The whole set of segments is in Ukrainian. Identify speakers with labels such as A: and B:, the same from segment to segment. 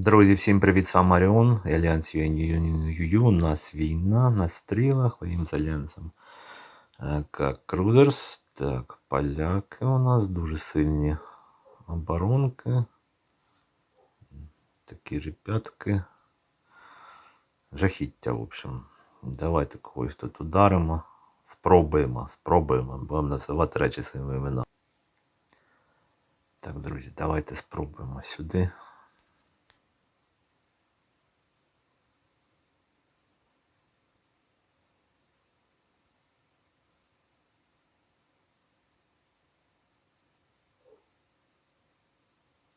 A: Друзі, всім привіт, сам Маріон, Альянс UNU. У нас війна на стрілах, воюємо з Альянсом. Как Крудерс. Так, поляки у нас дуже сильні оборонки. Такі ребятки. Жахіття, в общем. Давайте когось тут ударимо. Спробуємо, спробуємо. Будемо називати речі своїми іменами. Так, друзі, давайте спробуємо сюди.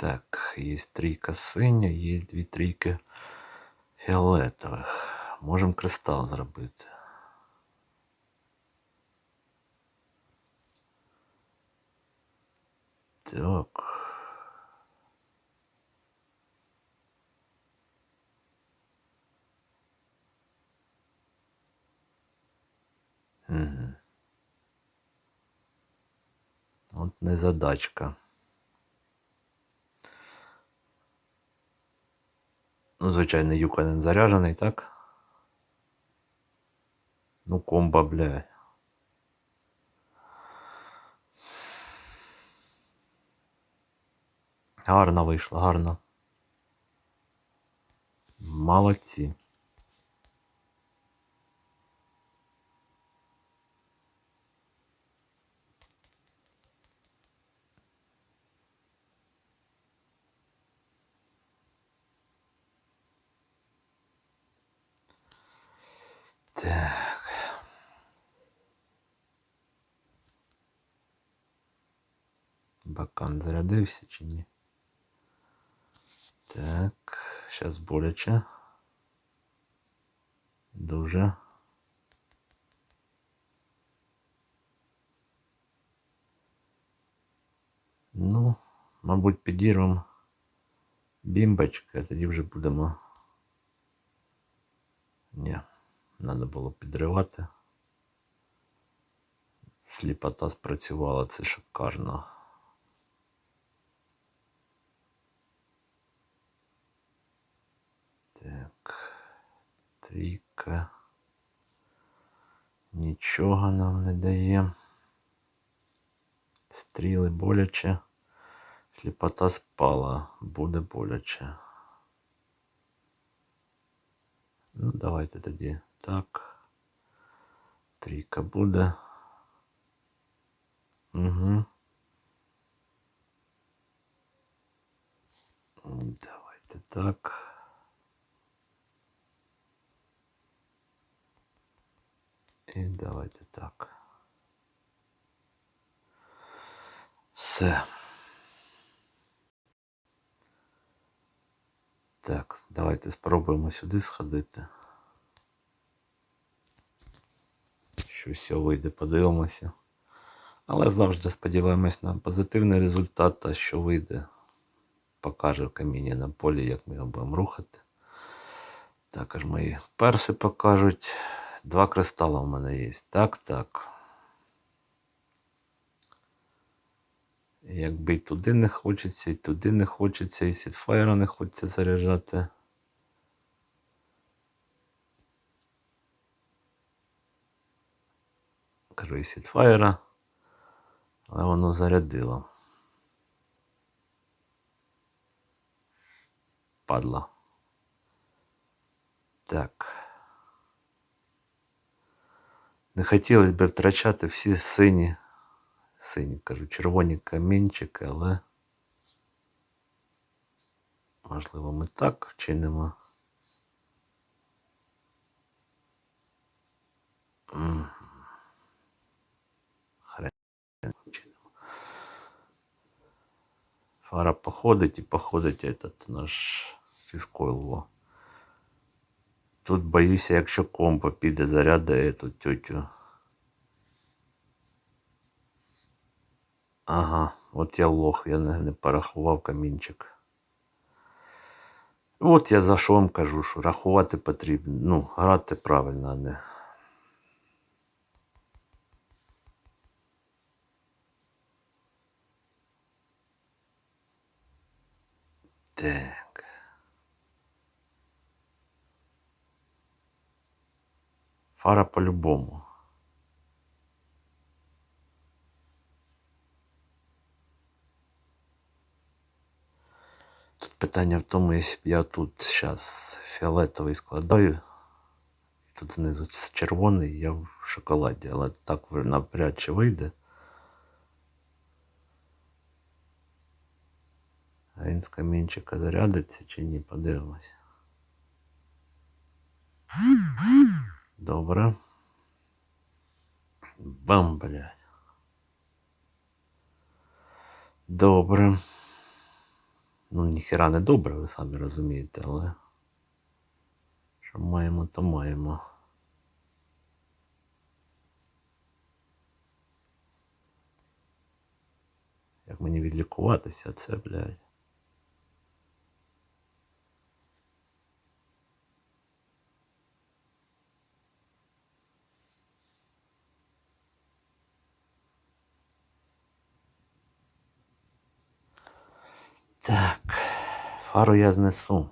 A: Так, есть трійка синя, є дві трійки фіолетових. Можемо кристал зробити. Так. Угу. От незадачка. Звичайно, юка не заряджений, так? Ну, комба, бля. Гарно вийшло, гарно. Молодці. Так. Бакан зарядився чи ні? Так, зараз боляче. Дуже. Ну, мабуть, підірвемо бімбочки, а тоді вже будемо. Ні, треба було підривати. Сліпота спрацювала, це шикарно. трійка. Нічого нам не дає. Стріли боляче. Сліпота спала, буде боляче. Ну, давайте тоді так. Трійка буде. Угу. Давайте так. І давайте так. Все. Так, давайте спробуємо сюди сходити. Щось вийде, подивимося. Але завжди сподіваємось на позитивний результат, а що вийде, покаже каміння на полі, як ми його будемо рухати. Також мої перси покажуть. Два кристала в мене є. Так, так. Якби і туди не хочеться, і туди не хочеться, і сітфайра не хочеться заряджати. Кажу і сітфайра, але воно зарядило. Падла. Так. Не хотілося б втрачати всі сині, сині, кажу, червоні камінчики, але можливо ми так вчинимо. Хрен вчинимо. Фара походить і походить этот наш фізкойл. Тут боюся, якщо комбо піде заряде эту тютю. Ага, от я лох, я не, не порахував камінчик. От я за що вам кажу, що рахувати потрібно. Ну, грати правильно, а не. Так. Фара по-любому. Питання в тому, якщо б я тут зараз фіолетовий складаю, тут знизу червоний, я в шоколаді, але так ви- навряд чи вийде. А він з камінчика зарядиться чи ні, подивимось. Добре. Бам, блядь. Добре. Ну, ніхера не добре, ви самі розумієте, але. Що маємо, то маємо. Як мені відлікуватися, це, блядь. Фару я знесу.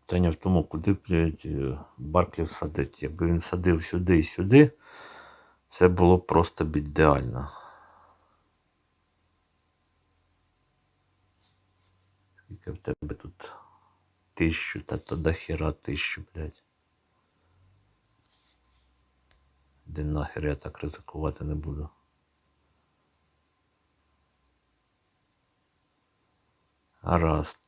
A: Питання в тому, куди блядь, е, Барклів садить. Якби він садив сюди і сюди, все було б просто б ідеально. Скільки в тебе тут тисячу, та то до хера тисячу, блядь. Де нахер я так ризикувати не буду. Гаразд.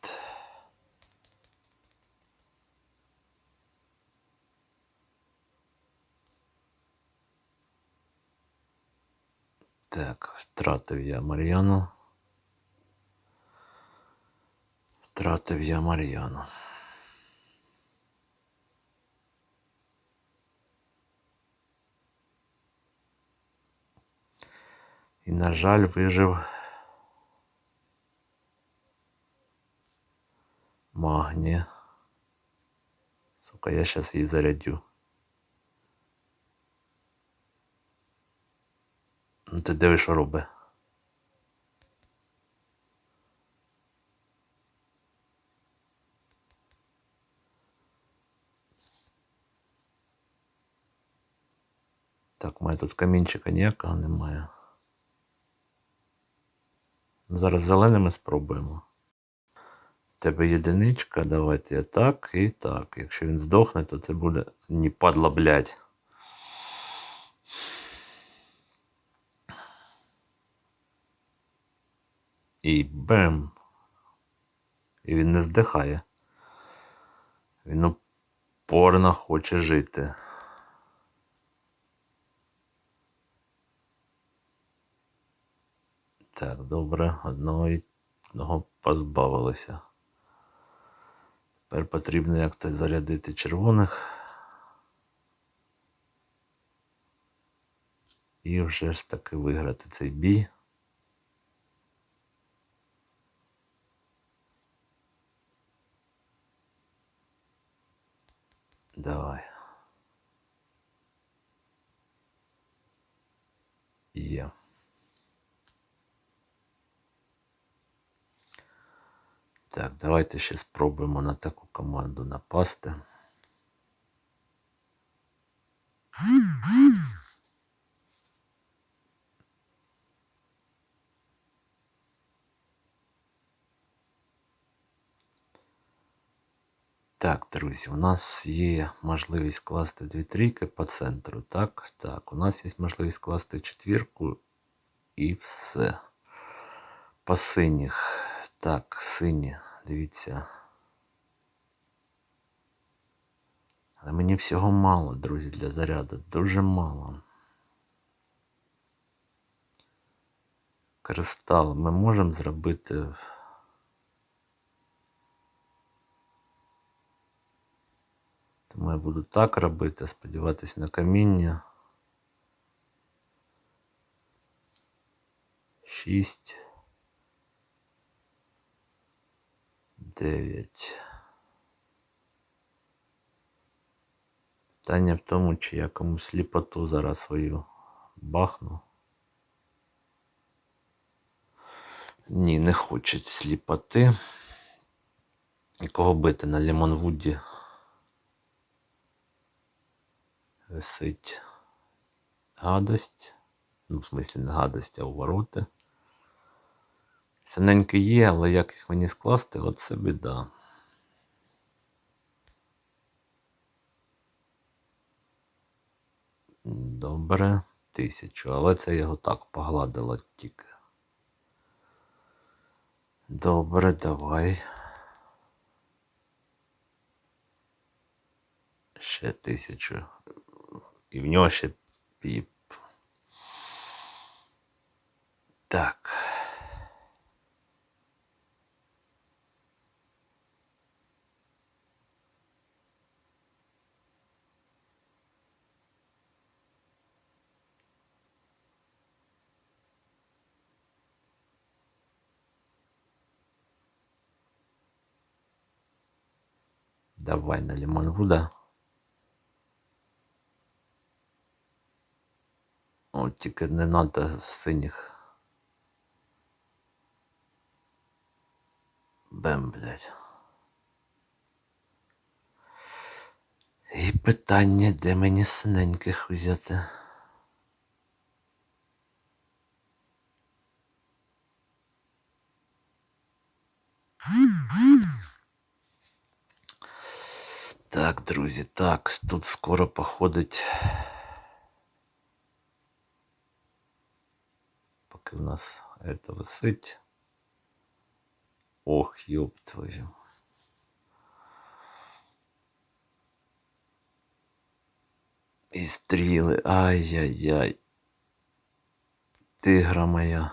A: Так, втратив я Мар'яну. Втратив я Мар'яну. І, на жаль, вижив Магні. Сука, я зараз її зарядю. Ну ти диви, що робить. Так, мене тут камінчика ніякого немає. Зараз зеленими спробуємо. Тебе єдиничка, давайте так і так. Якщо він здохне, то це буде не падла, блядь. І бем. І він не здихає. Він упорно хоче жити. Так, добре, одного одного позбавилися. Тепер потрібно як-то зарядити червоних. І вже ж таки виграти цей бій. Давай. Є. Так, давайте ще спробуємо на таку команду напасти. Так, друзі, у нас є можливість класти дві трійки по центру. Так, так, у нас є можливість класти четвірку і все. По синіх. Так, сині, дивіться. Але мені всього мало, друзі, для заряду. Дуже мало. Кристал ми можемо зробити. Тому я буду так робити, сподіватись на каміння. Шість. Дев'ять. Питання в тому, чи я комусь сліпоту зараз свою бахну. Ні, не хочуть сліпоти. І кого бити на Лімонвуді висить гадость. Ну, в смислі, не гадость, а увороти. Синенькі є, але як їх мені скласти, от це біда. Добре, тисячу, але це його так погладило тільки. Добре, давай. Ще тисячу. І в нього ще піп. Так. Давай на Лимонвуда. О, тільки не надо синіх. Бем, блядь. І питання, де мені синеньких взяти. Так, друзі, так, тут скоро походить. Поки в нас это висить. Ох, ёб твою. І стріли, ай-яй-яй. Тигра моя.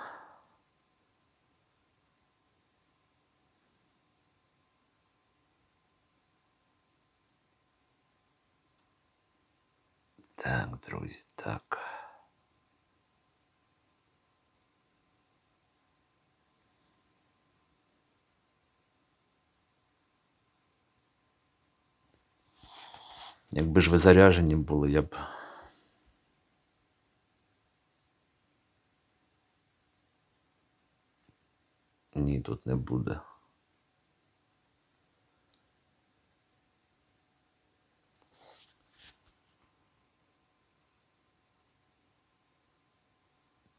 A: Так, друзі, так. Якби ж ви заряжені були, я б. Ні, тут не буде.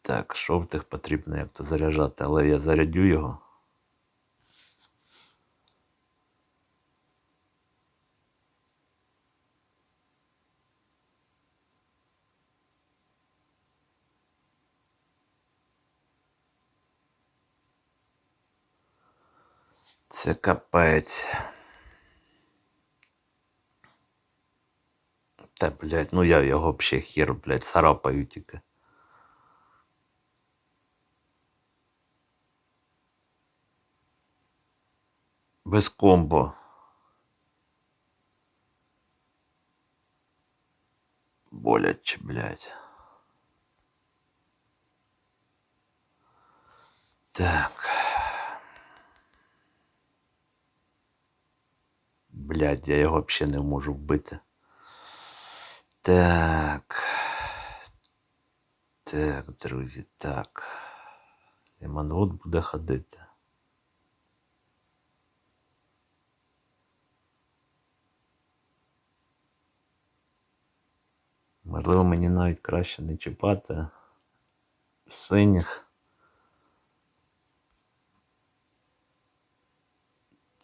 A: Так, жовтих потрібно як-то заряджати, але я зарядю його. Це капець. Та, блядь, ну я його взагалі хер, блядь, царапаю тільки. Без комбо. Боляче, блядь. Так. Блядь, я його взагалі не можу вбити. Так. Так, друзі, так. Лімонвуд буде ходити. Можливо, мені навіть краще не чіпати синіх.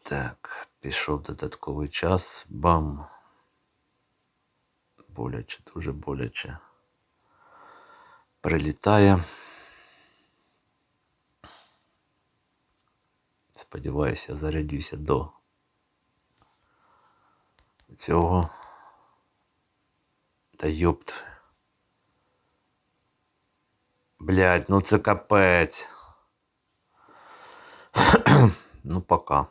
A: Так, пішов додатковий час. Бам. Боляче, дуже боляче. Прилітає. Сподіваюся, зарядюся до цього. Та ёпт. Блять, ну це капець. ну пока.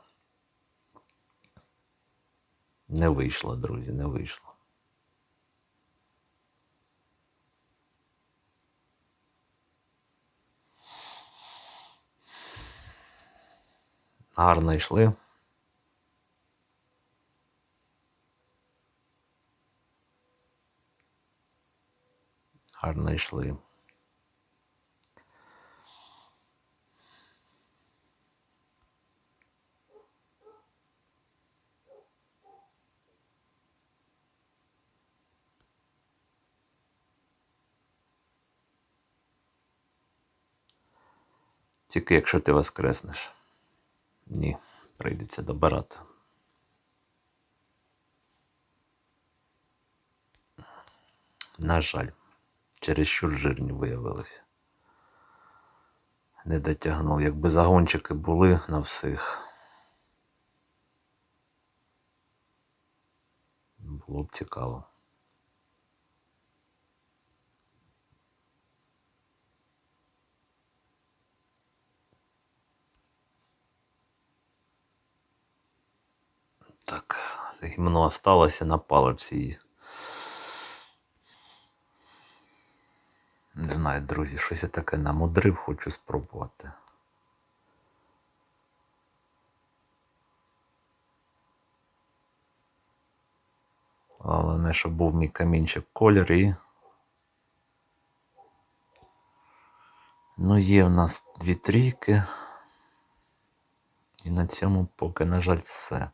A: Не вийшло, друзі, не вийшло. Гарно йшли. знайшли. Тільки якщо ти воскреснеш. Ні, прийдеться до барата. На жаль чересчур жирні виявилися. Не дотягнув. Якби загончики були на всіх. Було б цікаво. Так, гімно осталося на палиці. Не знаю, друзі, щось я таке намудрив, хочу спробувати. Головне, щоб був мій камінчик колір і. Ну, є в нас дві трійки. І на цьому поки, на жаль, все.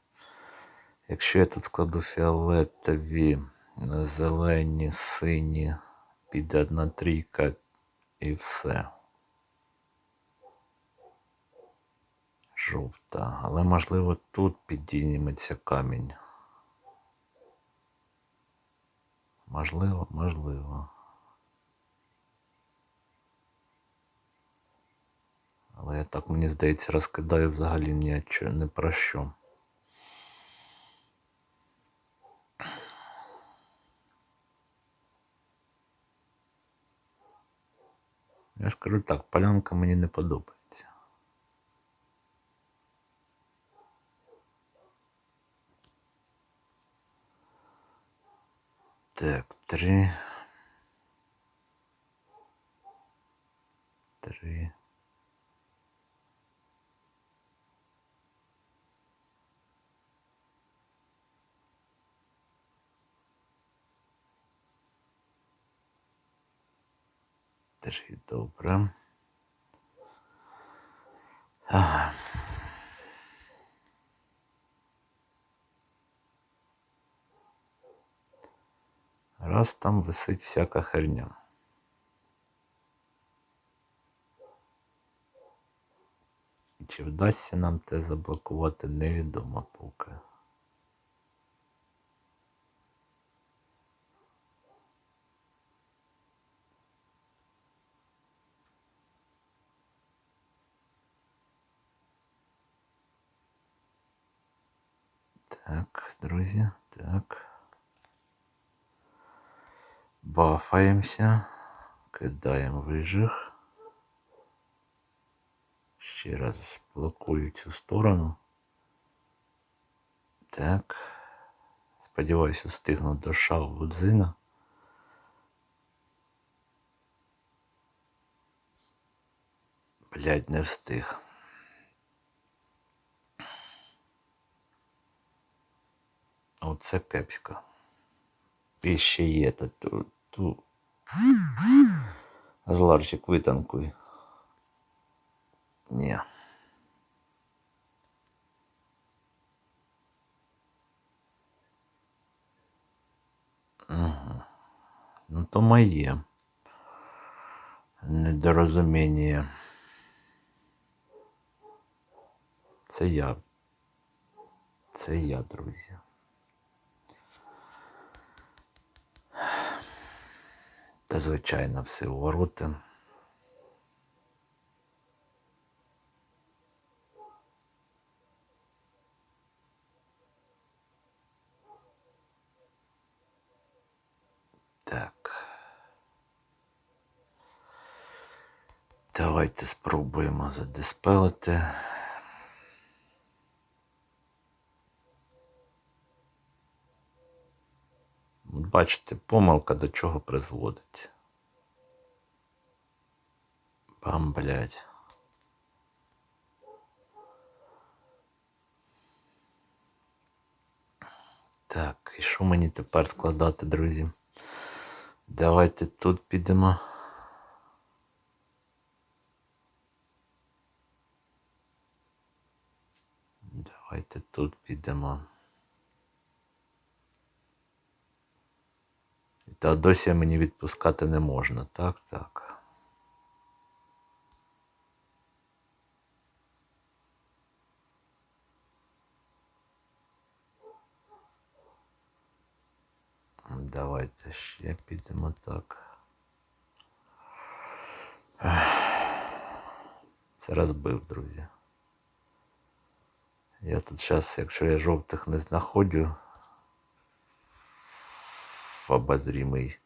A: Якщо я тут складу фіолетові, зелені, сині, піде одна трійка і все. Жовта. Але можливо тут підійметься камінь. Можливо, можливо. Але я так, мені здається, розкидаю взагалі ні, не про що. Я ж кажу так, полянка мені не подобається. Так, три. Три. Три, добре. Ага. Раз там висить всяка херня. Чи вдасться нам те заблокувати, невідомо поки. Так, друзі, так. Бафаємося. Кидаємо вижих. Ще раз блокую цю сторону. Так. Сподіваюся, встигну до шау Гудзина. Блядь, не встиг. Оце кепсько. І ще є та ту. ту. Зларчик витанкуй. Ні. Угу. Ну то моє. Недорозуміння. Це я. Це я, друзі. Та звичайно все ворота. Так. Давайте спробуємо задиспелити. Бачите, помилка до чого призводить. Бам, блядь. Так, і що мені тепер складати, друзі? Давайте тут підемо. Давайте тут підемо. Та досі мені відпускати не можна. Так, так. Давайте ще підемо так. Це розбив, друзі. Я тут зараз, якщо я жовтих не знаходжу в обозрімій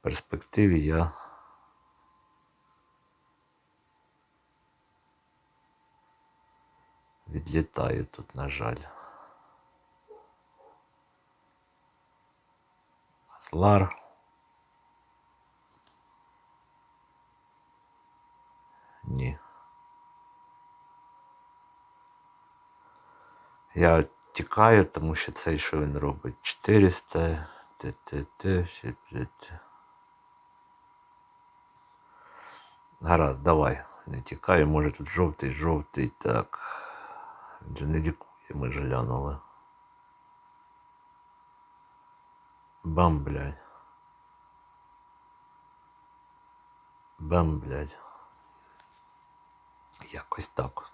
A: перспективі, я відлітаю тут, на жаль. Злар. Ні. Я тікаю, тому що цей, що він робить? 400, ТТТ, все, блядь. Гаразд, давай. Не тікаю, може тут жовтий, жовтий, так. Він же не лікує, ми ж глянули. Бам, блядь. Бам, блядь. Якось так.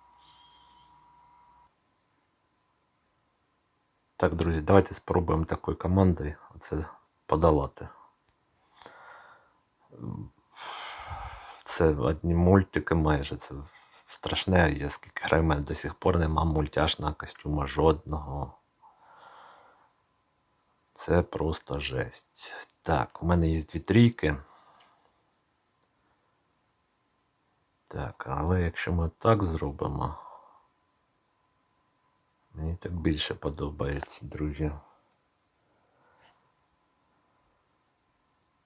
A: Так, друзі, давайте спробуємо такою командою оце подолати. Це одні мультики майже, це страшне, я скільки граю, мене до сих пор нема мультяшного костюма жодного. Це просто жесть. Так, у мене є дві трійки. Так, але якщо ми так зробимо. Мені так більше подобається, друзі.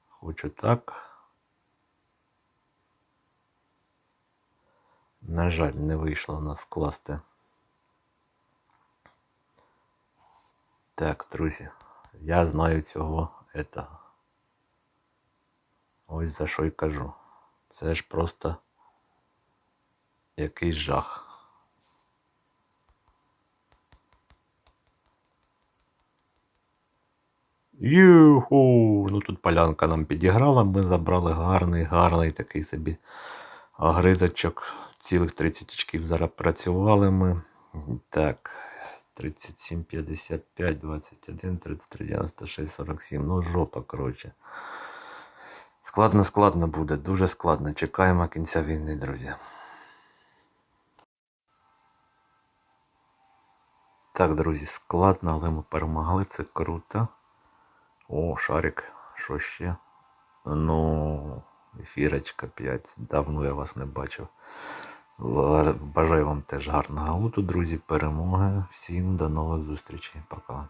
A: Хочу так. На жаль, не вийшло у нас скласти. Так, друзі, я знаю цього этого. Ось за що й кажу. Це ж просто якийсь жах. Юху! Ну тут полянка нам підіграла, ми забрали гарний, гарний такий собі огризочок. Цілих 30 очків зараз працювали ми. Так, 37, 55, 21, 33, 96, 47. Ну, жопа, коротше. Складно, складно буде, дуже складно. Чекаємо кінця війни, друзі. Так, друзі, складно, але ми перемогли, це круто. О, шарик, що ще? Ну, ефірочка 5. Давно я вас не бачив. Бажаю вам теж гарного ауту, друзі, перемоги. Всім до нових зустрічей. Пока.